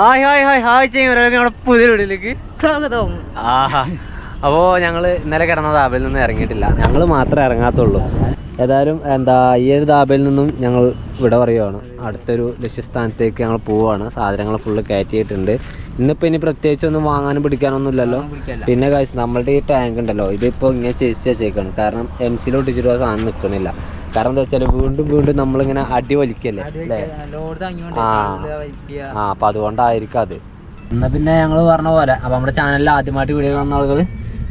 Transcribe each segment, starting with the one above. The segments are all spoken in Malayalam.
ഹായ് ഹായ് ഹായ് ഹായ് നമ്മുടെ പുതിയ വീട്ടിലേക്ക് സ്വാഗതം. ആഹാ. അപ്പോൾ ഞങ്ങൾ ഇന്നലെ കിടന്ന ദാബയിൽ നിന്ന് ഇറങ്ങിയിട്ടില്ല. ഞങ്ങൾ മാത്രമേ ഇറങ്ങാത്തുള്ളൂ. ഏതായാലും എന്താ ഈ ഒരു ദാബയിൽ നിന്നും ഞങ്ങൾ ഇവിടെ പറയുവാണ്. അടുത്തൊരു ലക്ഷ്യസ്ഥാനത്തേക്ക് ഞങ്ങൾ പോവുകയാണ് സാധനങ്ങൾ ഫുള്ള് കയറ്റിയിട്ടുണ്ട്. ഇന്നിപ്പോൾ ഇനി പ്രത്യേകിച്ച് ഒന്നും വാങ്ങാനും പിടിക്കാനൊന്നും ഇല്ലല്ലോ. പിന്നെ കാശ് നമ്മളുടെ ഈ ടാങ്ക് ഉണ്ടല്ലോ. ഇതിപ്പോൾ ഇങ്ങനെ ചേച്ചി വെച്ചേക്കാണ്. കാരണം എം സിയിൽ ഒട്ടിച്ചിട്ട് ആ സാധനം നിൽക്കണില്ല കാരണം എന്താ വെച്ചാൽ വീണ്ടും വീണ്ടും നമ്മളിങ്ങനെ അടി വലിക്കല്ലേ? അല്ലേ? ആ. ആ അപ്പം അതുകൊണ്ടായിരിക്കും അത്. എന്നാൽ പിന്നെ ഞങ്ങൾ പറഞ്ഞ പോലെ അപ്പം നമ്മുടെ ചാനലിൽ ആദ്യമായിട്ട് വീഡിയോ കാണുന്ന ആളുകൾ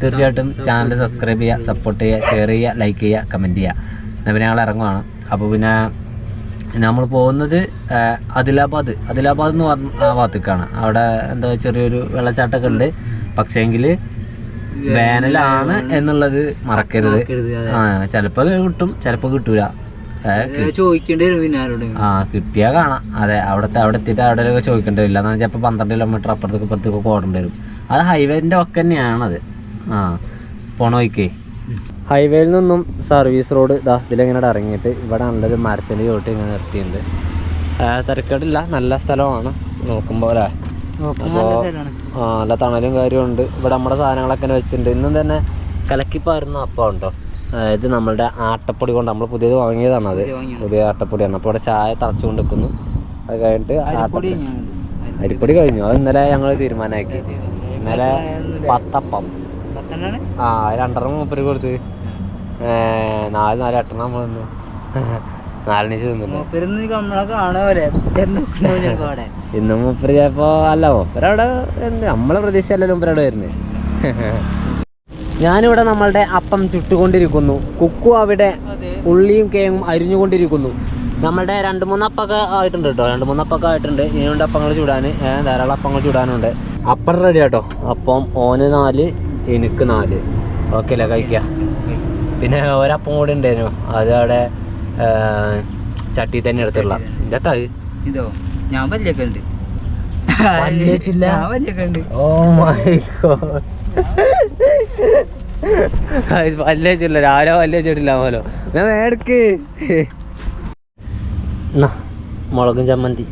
തീർച്ചയായിട്ടും ചാനൽ സബ്സ്ക്രൈബ് ചെയ്യുക സപ്പോർട്ട് ചെയ്യുക ഷെയർ ചെയ്യുക ലൈക്ക് ചെയ്യുക കമന്റ് ചെയ്യുക. എന്നാൽ പിന്നെ ഞങ്ങൾ ഇറങ്ങുവാണ്. അപ്പോൾ പിന്നെ നമ്മൾ പോകുന്നത് അദിലാബാദ് ആദിലാബാദ്. എന്ന് പറഞ്ഞ ആ ഭാഗത്തേക്കാണ്. അവിടെ എന്താ ചെറിയൊരു വെള്ളച്ചാട്ടമൊക്കെ ഉണ്ട്. പക്ഷേങ്കിൽ വേനലാണ് എന്നുള്ളത് മറക്കരുത്. ആ ചിലപ്പോൾ കിട്ടും ചിലപ്പോ കിട്ടൂല. ഏ, ചോദിക്കേണ്ടി വരും പിന്നെ ആരോട് ആ കിട്ടിയാ കാണാം. അതെ അവിടത്തെ അവിടെ എത്തിയിട്ട് അവിടെ ചോദിക്കേണ്ടി വരില്ല. എന്ന് വെച്ചാൽ പന്ത്രണ്ട് കിലോമീറ്റർ അപ്പുറത്തേക്ക് ഇപ്പുറത്തേക്ക് ഓടേണ്ടി വരും. അത് ഹൈവേന്റെ ഒക്കെ തന്നെയാണത്. ആ പോണോയ്ക്കേ ഹൈവേയിൽ നിന്നും സർവീസ് റോഡ് ഇതാ ഇതിലിങ്ങനെ ഇറങ്ങിയിട്ട് ഇവിടെ നല്ലൊരു മരത്തിന്റെ ചോട്ട് ഇങ്ങനെ നിർത്തിയിട്ടുണ്ട്. തിരക്കേടില്ല. നല്ല സ്ഥലമാണ്. നോക്കുമ്പോൾ അല്ലേ? അപ്പോൾ ആ നല്ല തണലും കാര്യമുണ്ട് ഇവിടെ നമ്മുടെ സാധനങ്ങളൊക്കെ വെച്ചിട്ടുണ്ട്. ഇന്നും തന്നെ കലക്കിപ്പാരുന്ന അപ്പം ഉണ്ടോ? അതായത് നമ്മളുടെ ആട്ടപ്പൊടി കൊണ്ട് നമ്മൾ പുതിയത് വാങ്ങിയതാണ് അത്. പുതിയ ആട്ടപ്പൊടിയാണ്. അപ്പോൾ ഇവിടെ ചായ തളച്ചു കൊണ്ടിരിക്കുന്നു. അത് കഴിഞ്ഞിട്ട് അരിപ്പൊടി കഴിഞ്ഞു. അത് ഇന്നലെ ഞങ്ങൾ തീരുമാനമാക്കി. ഇന്നലെ പത്തപ്പം. ആ രണ്ടെണ്ണം മൂപ്പര് കൊടുത്ത്. നാല് നാല് എട്ടെണ്ണം നമ്മൾ തിന്നില്ല? ഇന്നും മൂപ്പര് ചിലപ്പോ അല്ല മൂപ്പര് നമ്മളെ പ്രതീക്ഷ അല്ലല്ലോ മൂപ്പര് അവിടെ വരുന്നത് ഞാനിവിടെ നമ്മളുടെ അപ്പം ചുട്ടുകൊണ്ടിരിക്കുന്നു. കുക്കു അവിടെ ഉള്ളിയും കേങ്ങും അരിഞ്ഞുകൊണ്ടിരിക്കുന്നു. നമ്മളുടെ രണ്ട് മൂന്ന് അപ്പൊക്കെ ആയിട്ടുണ്ട് കേട്ടോ. രണ്ട് മൂന്ന് അപ്പൊക്കെ ആയിട്ടുണ്ട്. ഇനിയുണ്ട് അപ്പങ്ങൾ ചൂടാൻ. ധാരാളം അപ്പങ്ങൾ ചൂടാനുണ്ട്. അപ്പം റെഡി കേട്ടോ അപ്പം ഓന് നാല് എനിക്ക് നാല്. ഓക്കെ അല്ലേ? കഴിക്കാം. പിന്നെ ഒരപ്പം കൂടി ഉണ്ടായിരുന്നു അത് അവിടെ ചട്ടി തന്നെ എടുത്തുള്ള എന്താ അത് ഇതോ ഞാൻ പല്ലൊക്കെ ഉണ്ട്. പല്ലേച്ചില്ല? രാവിലെ പല്ലേച്ചിട്ടില്ല പോലോ ഞാൻ എടുക്ക്. എന്നാ മുളകും ചമ്മന്തി.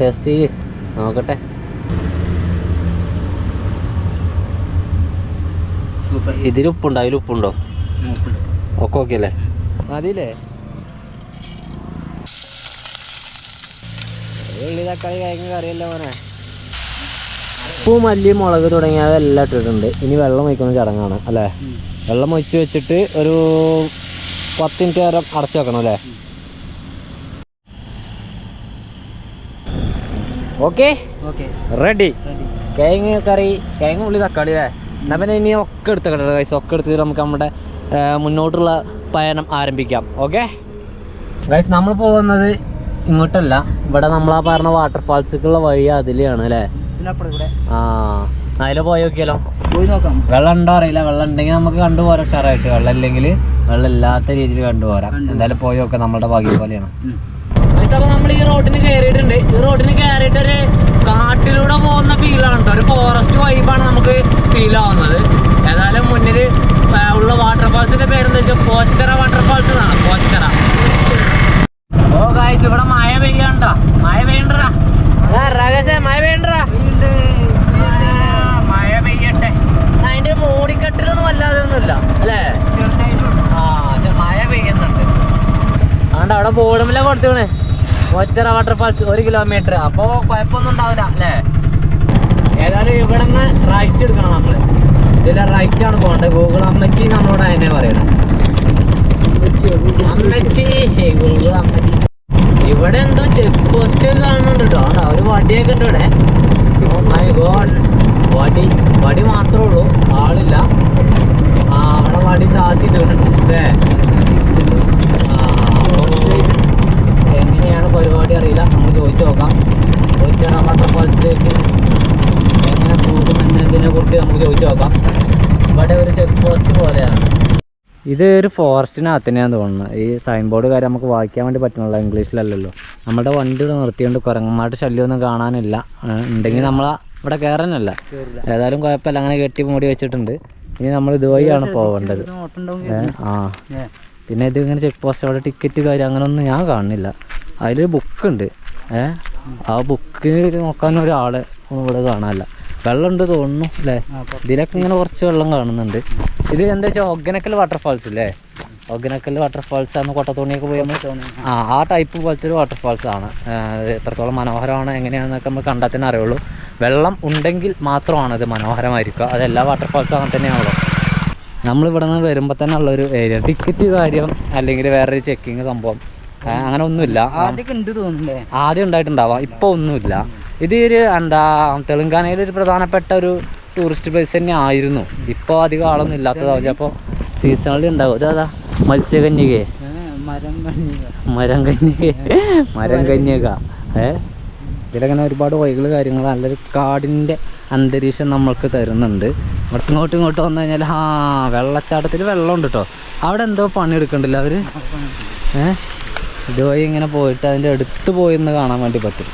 ടേസ്റ്റ് നോക്കട്ടെ. ഇതിൽ ഉപ്പുണ്ടോ? അതിൽ ഉപ്പുണ്ടോ? ഒക്കെ ഓക്കെ അല്ലേ മതിയില്ലേ? ഉള്ളി തക്കാളി കറിയല്ല മോനെ. ഉപ്പ് മല്ലി മുളക് തുടങ്ങിയതെല്ലാം ഇട്ടിട്ടുണ്ട്. ഇനി വെള്ളം ഒഴിക്കുന്ന ചടങ്ങാണ് അല്ലേ? വെള്ളം ഒഴിച്ച് വെച്ചിട്ട് ഒരു പത്ത് മിനിറ്റ് നേരം അടച്ചു വെക്കണം അല്ലേ? ഓക്കെ? റെഡി. കേങ്ങ കിഴങ്ങ് കറി കിഴങ്ങ് ഉള്ളി തക്കാളി അല്ലേ? എന്നാൽ പിന്നെ ഇനി ഒക്കെ എടുത്തേക്കട്ടെ ഗൈസ് ഒക്കെ എടുത്തിട്ട് നമുക്ക് നമ്മുടെ മുന്നോട്ടുള്ള പയനം ആരംഭിക്കാം. ഓക്കെ ഗൈസ് നമ്മൾ പോകുന്നത് ഇങ്ങോട്ടല്ല. ഇവിടെ നമ്മൾ ആ പറഞ്ഞ വാട്ടർഫാൾസിലേക്കുള്ള വഴി അതിലെയാണ് അല്ലേ? ആ അതിലെ പോയി നോക്കിയാലോ? പോയി നോക്കാം. വെള്ളം ഉണ്ടോ അറിയില്ല. വെള്ളം ഉണ്ടെങ്കിൽ നമുക്ക് കണ്ടുപോരാം ഉഷാറായിട്ട്. വെള്ളം ഇല്ലെങ്കിൽ വെള്ളം ഇല്ലാത്ത രീതിയിൽ കണ്ടുപോരാം എന്തായാലും പോയി നോക്കാം. നമ്മുടെ ഭാഗ്യം പോലെയാണ്. ഉം. അപ്പൊ നമ്മൾ ഈ റോഡിന് കയറിയിട്ടുണ്ട് ഈ റോഡിന് കയറിയിട്ട് ഒരു കാട്ടിലൂടെ പോകുന്ന ഫീലാണ് കേട്ടോ ഒരു ഫോറസ്റ്റ് വൈബാണ് നമുക്ക് ഫീൽ ആവുന്നത് ഏതായാലും മുന്നിൽ ഉള്ള പേരെന്താ പോച്ചറ വാട്ടർഫാൾസ് എന്നാണ് പോച്ചറ ഓ ഗായ്സ് ഇവിടെ മഴ പെയ്യണ്ടോ. മഴ പെയ്യണ്ടടാ മഴ പെയ്യണ്ടടാ മഴ പെയ്യട്ടെ. അതിന്റെ മൂടിക്കെട്ടിലൊന്നും വല്ലാതെ ഒന്നുമില്ല അല്ലേ ആ പക്ഷെ മഴ പെയ്യുന്നുണ്ട്. അതുകൊണ്ട് അവിടെ ബോർഡുമില്ല കൊടുത്തേ ഒച്ചറ വാട്ടർഫാൾസ് ഒരു കിലോമീറ്റർ അപ്പോൾ കുഴപ്പമൊന്നും ഉണ്ടാവില്ല അല്ലേ? ഏതായാലും ഇവിടെ നിന്ന് റൈറ്റ് എടുക്കണം നമ്മൾ. ഇതിലെ റൈറ്റ് ആണ് പോകേണ്ടത്. ഗൂഗിൾ അമ്മച്ചി നമ്മളോട് അതിനെ പറയണം. അമ്മച്ചി ഗൂഗിൾ അമ്മച്ചി. ഇവിടെ എന്തോ ചെക്ക് പോസ്റ്റ് കാണുന്നുണ്ട് കേട്ടോ ആണ്ടാ, ഒരു വടിയൊക്കെ ഉണ്ട് ഇവിടെ. Oh my വടി വടി മാത്രമേ ഉള്ളൂ. ആളില്ല. ആ അവിടെ വടി താത്തി അല്ലേ ആ, നമുക്ക് എങ്ങനെയാണ് പരിപാടി അറിയില്ല നമ്മൾ ചോദിച്ചു നോക്കാം ചോദിച്ചാൽ വാട്ടർഫാൾസിലേക്ക് എങ്ങനെ പോകും എന്നതിനെ കുറിച്ച് നമുക്ക് ചോദിച്ചു നോക്കാം ഇവിടെ ഒരു ചെക്ക് പോസ്റ്റ് പോലെയാണ് ഇത് ഒരു ഫോറസ്റ്റിനകത്ത് തന്നെയാണ് തോന്നുന്നത് ഈ സൈൻ ബോർഡ് കാര്യം നമുക്ക് വായിക്കാൻ വേണ്ടി പറ്റുന്നില്ല ഇംഗ്ലീഷിലല്ലല്ലോ. നമ്മുടെ വണ്ടി ഇവിടെ നിർത്തിയോണ്ട് കുരങ്ങന്മാരുടെ ശല്യമൊന്നും കാണാനില്ല. ഉണ്ടെങ്കിൽ നമ്മൾ ഇവിടെ കയറാനല്ല ഏതായാലും കുഴപ്പമില്ല. അങ്ങനെ കെട്ടി മൂടി വെച്ചിട്ടുണ്ട്. ഇനി നമ്മൾ ഇതുവഴിയാണ് പോകേണ്ടത്. ആ. പിന്നെ ഇത് ഇങ്ങനെ ചെക്ക് പോസ്റ്റ് അവിടെ ടിക്കറ്റ് കാര്യം അങ്ങനെയൊന്നും ഞാൻ കാണുന്നില്ല. അതിലൊരു ബുക്ക് ഉണ്ട്. ഏഹ് ആ ബുക്ക് നോക്കാൻ ഒരാളെ ഇവിടെ കാണാനില്ല. വെള്ളം ഉണ്ട് തോന്നുന്നു അല്ലേ? ഇതിലൊക്കെ ഇങ്ങനെ കുറച്ച് വെള്ളം കാണുന്നുണ്ട്. ഇത് എന്താ വെച്ചാൽ ഒഗനക്കൽ വാട്ടർഫാൾസ് അല്ലേ ഒഗനക്കൽ വാട്ടർഫാൾസ് ആണ് കൊട്ടത്തോണിയൊക്കെ പോയി നമ്മൾ ആ. ആ ടൈപ്പ് പോലത്തെ ഒരു വാട്ടർഫാൾസ് ആണ്. എത്രത്തോളം മനോഹരമാണ് എങ്ങനെയാണെന്നൊക്കെ നമ്മൾ കണ്ടാൽ തന്നെ അറിയുള്ളൂ. വെള്ളം ഉണ്ടെങ്കിൽ മാത്രമാണ് ഇത് മനോഹരമായിരിക്കുക. അത് എല്ലാ വാട്ടർഫാൾസും അങ്ങനെ തന്നെയാണല്ലോ. നമ്മളിവിടെ നിന്ന് വരുമ്പോൾ തന്നെ ഉള്ളൊരു ഏരിയ ടിക്കറ്റ് കാര്യം അല്ലെങ്കിൽ വേറൊരു ചെക്കിങ് സംഭവം. അങ്ങനെ ഒന്നുമില്ല. ആദ്യം ഉണ്ടായിട്ടുണ്ടാവാം. ഇപ്പോൾ ഒന്നുമില്ല. ഇത് ഒരു എന്താ തെലുങ്കാനയിലെ ഒരു പ്രധാനപ്പെട്ട ഒരു ടൂറിസ്റ്റ് പ്ലേസ് തന്നെ ആയിരുന്നു ഇപ്പോൾ അധികം ആളൊന്നും ഇല്ലാത്തതാവും. അപ്പോൾ സീസണലി ഉണ്ടാവും. അതാ മത്സ്യകന്യകയെ മരം കന്യക. മരം കന്യക. ഏ ഇതിലങ്ങനെ ഒരുപാട് വഴികൾ കാര്യങ്ങൾ നല്ലൊരു കാടിന്റെ അന്തരീക്ഷം നമ്മൾക്ക് തരുന്നുണ്ട്. ഇവിടുത്തെ ഇങ്ങോട്ടും ഇങ്ങോട്ട് വന്നു കഴിഞ്ഞാൽ ആ വെള്ളച്ചാട്ടത്തിൽ വെള്ളമുണ്ട് കേട്ടോ അവിടെ എന്തോ പണിയെടുക്കണ്ടല്ലോ അവർ ഏ? ഇതുവഴി ഇങ്ങനെ പോയിട്ട് അതിന്റെ അടുത്ത് പോയിന്ന് കാണാൻ വേണ്ടി പറ്റും.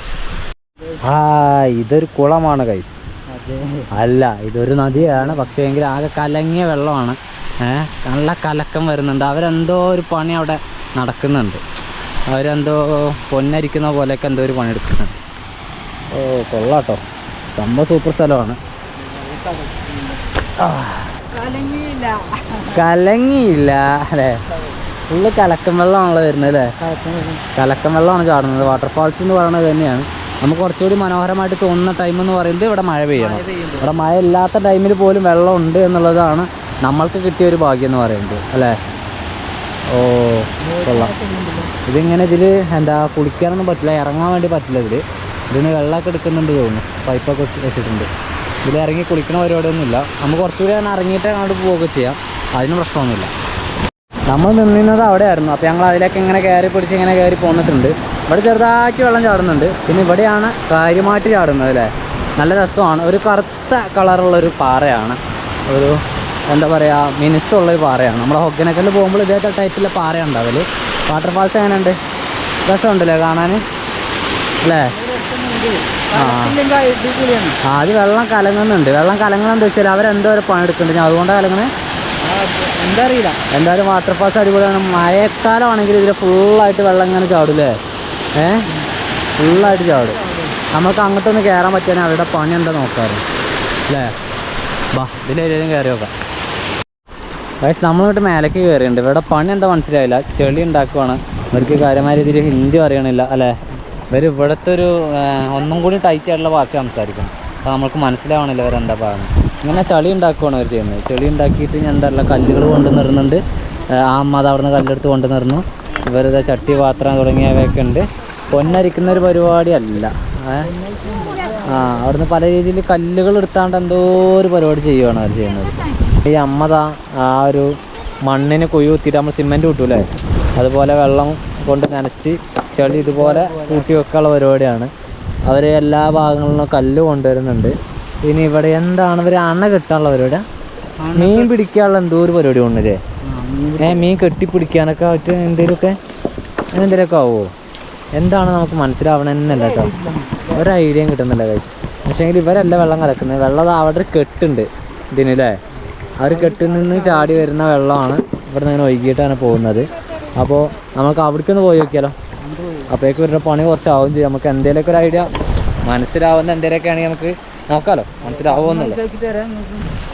ആ ഇതൊരു കുളമാണ് കൈസ് അല്ല ഇതൊരു നദിയാണ്. പക്ഷേ എങ്കിൽ ആകെ കലങ്ങിയ വെള്ളമാണ്. ഏഹ് നല്ല കലക്കം വരുന്നുണ്ട്. അവരെന്തോ ഒരു പണി അവിടെ നടക്കുന്നുണ്ട്. അവരെന്തോ പൊന്നരിക്കുന്ന പോലെയൊക്കെ എന്തോ ഒരു പണി എടുക്കുന്നുണ്ട് ഓ കൊള്ളാട്ടോ. സംഭവം സൂപ്പർ സ്ഥലമാണ്. കലങ്ങിയില്ല. അല്ലേ? ഫുള്ള് കലക്കം വെള്ളമാണല്ലോ വരുന്നത് അല്ലേ? കലക്കം വെള്ളമാണ് ചാടുന്നത്. വാട്ടർഫാൾസ് എന്ന് പറയുന്നത് തന്നെയാണ്. നമുക്ക് കുറച്ചുകൂടി മനോഹരമായിട്ട് തോന്നുന്ന ടൈം എന്ന് പറയുന്നത് ഇവിടെ മഴ പെയ്യണം. ഇവിടെ മഴ ഇല്ലാത്ത ടൈമിൽ പോലും വെള്ളം ഉണ്ട് എന്നുള്ളതാണ് നമ്മൾക്ക് കിട്ടിയ ഒരു ഭാഗ്യം എന്ന് പറയുന്നത് അല്ലേ? ഓ കൊള്ളാം. ഇതിങ്ങനെ ഇതിൽ എന്താ കുളിക്കാനൊന്നും പറ്റില്ല ഇറങ്ങാൻ വേണ്ടി പറ്റില്ല ഇതിൽ ഇതിന് വെള്ളമൊക്കെ എടുക്കുന്നുണ്ട് തോന്നുന്നു പൈപ്പൊക്കെ വെച്ചിട്ടുണ്ട്. ഇതിൽ ഇറങ്ങി കുളിക്കണ പരിപാടിയൊന്നുമില്ല. നമുക്ക് കുറച്ചുകൂടി അങ്ങനെ ഇറങ്ങിയിട്ട് അങ്ങോട്ട് പോവുകയൊക്കെ ചെയ്യാം. അതിന് പ്രശ്നമൊന്നുമില്ല. നമ്മൾ നിന്നിരുന്നത് അവിടെയായിരുന്നു. അപ്പോൾ ഞങ്ങൾ അതിലേക്ക് ഇങ്ങനെ കയറി പിടിച്ച് ഇങ്ങനെ കയറി പോന്നിട്ടുണ്ട്. ഇവിടെ ചെറുതായിട്ട് വെള്ളം ചാടുന്നുണ്ട്. പിന്നെ ഇവിടെയാണ് കാര്യമായിട്ട് ചാടുന്നത് അല്ലേ? നല്ല രസമാണ്. ഒരു കറുത്ത കളറുള്ളൊരു പാറയാണ്. ഒരു എന്താ പറയുക മിനുസുള്ളൊരു പാറയാണ്. നമ്മൾ ഹൊഗനക്കല്ല് പോകുമ്പോൾ ഇതേത്തെ ടൈപ്പിലെ പാറ അതിൽ വാട്ടർഫാൾസ് എങ്ങനെയുണ്ട്? രസമുണ്ടല്ലേ കാണാൻ അല്ലേ? ആ. അത് വെള്ളം കലങ്ങുന്നുണ്ട്. വെള്ളം കലങ്ങണമെന്ന് വെച്ചാൽ അവരെന്തോ ഒരു പണിയെടുക്കുന്നുണ്ട്. അതുകൊണ്ടാണ് കലങ്ങണേ എന്താ അറിയില്ല. എന്തായാലും വാട്ടർഫാൾസ് അടിപൊളിയാണ്. മഴക്കാലമാണെങ്കിൽ ഇതിൽ ഫുള്ളായിട്ട് വെള്ളം ഇങ്ങനെ ചാടൂലേ ഏ? ഫുള്ളായിട്ട് ചാടും. നമുക്ക് അങ്ങോട്ടൊന്ന് കയറാൻ പറ്റുകയാണെങ്കിൽ അവരുടെ പണി എന്താ നോക്കാറ്? അല്ലേ? ബാ ഇതിലേലും കയറി നോക്കാം. വയസ്സ് നമ്മളിങ്ങോട്ട് മേലേക്ക് കയറിയിട്ടുണ്ട് ഇവരുടെ പണി എന്താ മനസ്സിലായില്ല. ചെളി ഉണ്ടാക്കുവാണ്. ഇവർക്ക് കാര്യമായ രീതിയിൽ ഹിന്ദി അറിയണില്ല അല്ലേ? ഇവർ ഇവിടുത്തെ ഒരു ഒന്നും കൂടി ടൈറ്റ് ആയിട്ടുള്ള വാക്ക് സംസാരിക്കും. അപ്പോൾ നമുക്ക് മനസ്സിലാവണില്ല ഇവരെന്താ പറയുന്നത്. ഇങ്ങനെ ചളി ഉണ്ടാക്കുവാണ് അവർ ചെയ്യുന്നത്. ചെളി ഉണ്ടാക്കിയിട്ട് ഞാൻ എന്താ പറയുക കല്ലുകൾ കൊണ്ടുവന്നിരുന്നുണ്ട് ആ അമ്മ അത് അവിടുന്ന് കല്ലെടുത്ത് കൊണ്ടുവന്നിരുന്നു ഇവരുടെ ചട്ടി പാത്രം തുടങ്ങിയവയൊക്കെ ഉണ്ട്. പൊന്നരിക്കുന്ന ഒരു പരിപാടി അല്ല ഏ? ആ അവിടുന്ന് പല രീതിയിൽ കല്ലുകൾ എടുത്താണ്ട് എന്തോ ഒരു പരിപാടി ചെയ്യുവാണ് അവർ ചെയ്യുന്നത്. ഈ അമ്മതാ ആ ഒരു മണ്ണിന് കുഴി കുത്തിയിട്ട് നമ്മൾ സിമെന്റ് കിട്ടൂലേ? അതുപോലെ വെള്ളം കൊണ്ട് നനച്ച് ചെളി ഇതുപോലെ കൂട്ടി വെക്കാനുള്ള പരിപാടിയാണ്. അവർ എല്ലാ ഭാഗങ്ങളിലും കല്ല് കൊണ്ടുവരുന്നുണ്ട്. ഇനി ഇവിടെ എന്താണ് ഇവർ അണ കെട്ടാനുള്ള പരിപാടി? മീൻ പിടിക്കാനുള്ള എന്തോ ഒരു പരിപാടി കൊണ്ടുവരേ ഏ മീൻ കെട്ടിപ്പിടിക്കാനൊക്കെ ആയിട്ട് എന്തെങ്കിലുമൊക്കെ അങ്ങനെ എന്തെങ്കിലുമൊക്കെ ആവുമോ എന്താണ് നമുക്ക് മനസ്സിലാവണമെന്നല്ല കേട്ടോ ഒരു ഐഡിയയും കിട്ടുന്നില്ല കഴിച്ച് പക്ഷേങ്കിൽ ഇവരല്ല വെള്ളം കലക്കുന്നത്. വെള്ളം അവിടെ ഒരു കെട്ടുണ്ട് ഇതിനല്ലേ ആ ഒരു കെട്ടിൽ നിന്ന് ചാടി വരുന്ന വെള്ളമാണ് ഇവിടെ നിന്ന് ഒഴുകിയിട്ടാണ് പോകുന്നത്. അപ്പോൾ നമുക്ക് അവിടേക്കൊന്ന് പോയി നോക്കിയാലോ? അപ്പോഴേക്ക് ഇവരുടെ പണി കുറച്ചാവും ചെയ്യും. നമുക്ക് എന്തെങ്കിലുമൊക്കെ ഒരു ഐഡിയ മനസ്സിലാവുന്ന എന്തെങ്കിലുമൊക്കെ ആണെങ്കിൽ നമുക്ക് നോക്കാലോ. മനസ്സിലാവുമെന്നല്ലോ.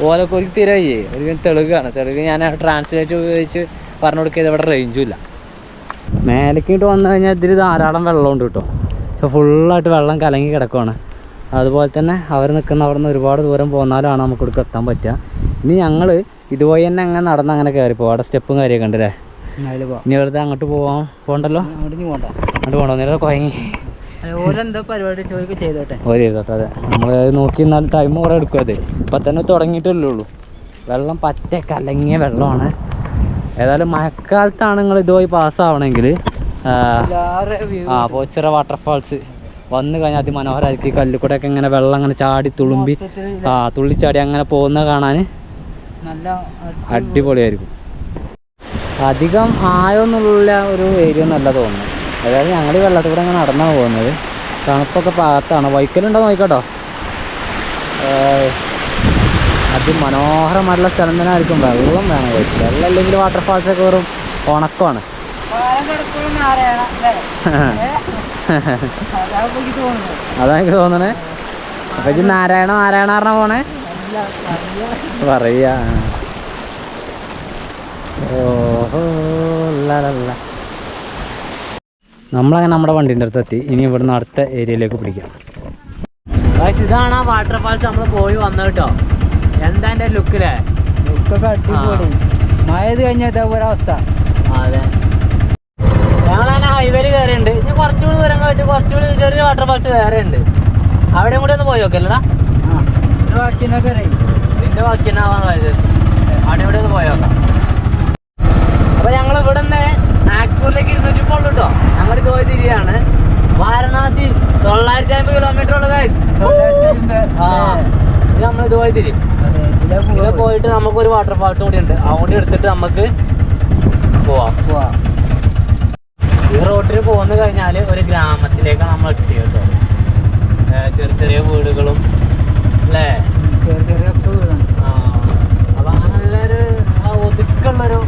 ഓലൊക്കെ ഒരു തിരയേ ഒരു തെളുകാണ് തെളുക് ഞാൻ ട്രാൻസ്ലേറ്റ് ഉപയോഗിച്ച് പറഞ്ഞു കൊടുക്കുക ഇവിടെ റേഞ്ചും ഇല്ല. മേലേക്കിട്ട് വന്നു കഴിഞ്ഞാൽ ഇതിൽ ധാരാളം വെള്ളമുണ്ട് കേട്ടോ. പക്ഷെ ഫുള്ളായിട്ട് വെള്ളം കലങ്ങി കിടക്കുവാണ്. അതുപോലെ തന്നെ അവർ നിൽക്കുന്ന അവിടെ നിന്ന് ഒരുപാട് ദൂരം പോന്നാലാണ് നമുക്ക് ഇവിടെ എത്താൻ പറ്റുക. ഇനി ഞങ്ങൾ ഇതുപോലെ തന്നെ അങ്ങനെ നടന്ന് അങ്ങനെ കയറി പോകും അവിടെ സ്റ്റെപ്പും കാര്യമൊക്കെ ഉണ്ട് അല്ലേ. ഇനി വെറുതെ അങ്ങോട്ട് പോവാം. പോകണ്ടല്ലോ അങ്ങോട്ട് നേരത്തെ പോകണ്ടോ നേരെ കുഴങ്ങി പരിപാടി ചെയ്തോട്ടെ. ഒരു ചെയ്തോട്ടെ അതെ. നമ്മൾ നോക്കി നിന്നാൽ ടൈം കുറേ എടുക്കും അത്. ഇപ്പം തന്നെ തുടങ്ങിയിട്ടല്ലേ ഉള്ളൂ. വെള്ളം പറ്റ കലങ്ങിയ വെള്ളമാണ്. ഏതായാലും മഴക്കാലത്താണ് നിങ്ങൾ ഇതുവഴി പാസ്സാവണമെങ്കിൽ ആ പോച്ചിറ വാട്ടർഫാൾസ് വന്നു കഴിഞ്ഞാൽ അതിമനോഹരമായിരിക്കും ഈ കല്ലുകൂടെ ഒക്കെ ഇങ്ങനെ വെള്ളം അങ്ങനെ ചാടി തുളുമ്പി ആ തുള്ളിച്ചാടി അങ്ങനെ പോകുന്ന കാണാൻ നല്ല അടിപൊളിയായിരിക്കും. അധികം ആയൊന്നുള്ള ഒരു ഏരിയ ഒന്നല്ല തോന്നുന്നു. അതായത് ഞങ്ങൾ ഈ വെള്ളത്തിൽ കൂടെ അങ്ങനെ നടന്നാണ് പോകുന്നത്. തണുപ്പൊക്കെ പാകത്താണ്. വൈക്കലുണ്ടോ നോക്കിക്കോട്ടോ. ഏയ്. അതിമനോഹരമായിട്ടുള്ള സ്ഥലം തന്നെ ആയിരിക്കും. വെള്ളം വേണം. വെള്ളം അല്ലെങ്കിൽ വാട്ടർഫാൾസ് ഒക്കെ വെറും ഉണക്കമാണ്. അതാ എനിക്ക് തോന്നണേ. അപ്പൊ ഇത് നാരായണ നാരായണ പറഞ്ഞ പോണേ? പറയാ. ഓഹോ. നമ്മളങ്ങനെ നമ്മുടെ വണ്ടിന്റെ അടുത്ത് എത്തി ഇനി ഇവിടുന്ന് അടുത്ത ഏരിയയിലേക്ക് പിടിക്കാം. ഇതാണ് ആ വാട്ടർഫാൾസ് നമ്മൾ പോയി വന്നത് കേട്ടോ എന്താ എന്റെ ലുക്കിലെ? ലുക്കൊക്കെ അടിപൊളി. മഴ ഇത് കഴിഞ്ഞാൽ ഇതേപോലെ അവസ്ഥ അതെ ഞങ്ങളങ്ങനെ ഹൈവേയിൽ കയറിയുണ്ട് ഇനി കുറച്ചുകൂടി ദൂരം പോയിട്ട് കുറച്ചുകൂടി ചെറിയ വാട്ടർഫാൾസ് വേറെ ഉണ്ട് അവിടെയും കൂടി ഒന്ന് പോയി നോക്കല്ലടാ വാക്കിനൊക്കെ അറിയും. നിന്റെ ബാക്കി തന്നെ ആവാൻ സാധ്യത അവിടെ ഇവിടെ ഒന്ന് പോയോക്കാം അപ്പൊ ഞങ്ങൾ ഇവിടെ നിന്ന് നാഗ്പൂരിലേക്ക് ഇരുന്നൂറ്റി പോളൂ കേട്ടോ ഞങ്ങൾ പോയി തിരിയാണ് വാരണാസി തൊള്ളായിരത്തി അമ്പത് കിലോമീറ്റർ ഉള്ളു ഗൈസ് ആ ഇത് നമ്മൾ ഇതുപോലെ തിരി അതെ ഇതിലെ പോയിട്ട് നമുക്ക് ഒരു വാട്ടർ ഫാൾസ് കൂടി ഉണ്ട്. അതുകൊണ്ട് എടുത്തിട്ട് നമുക്ക് പോവാം. പോവാം. ഈ റോട്ടിൽ പോന്നു കഴിഞ്ഞാൽ ഒരു ഗ്രാമത്തിലേക്കാണ് നമ്മൾ എത്തിയത് കേട്ടോ. ചെറിയ ചെറിയ വീടുകളും അല്ലേ? ചെറിയ ചെറിയ ഒക്കെ വീടാണ്. ആ, അപ്പൊ അങ്ങനെ നല്ലൊരു ഒതുക്കുള്ളൊരു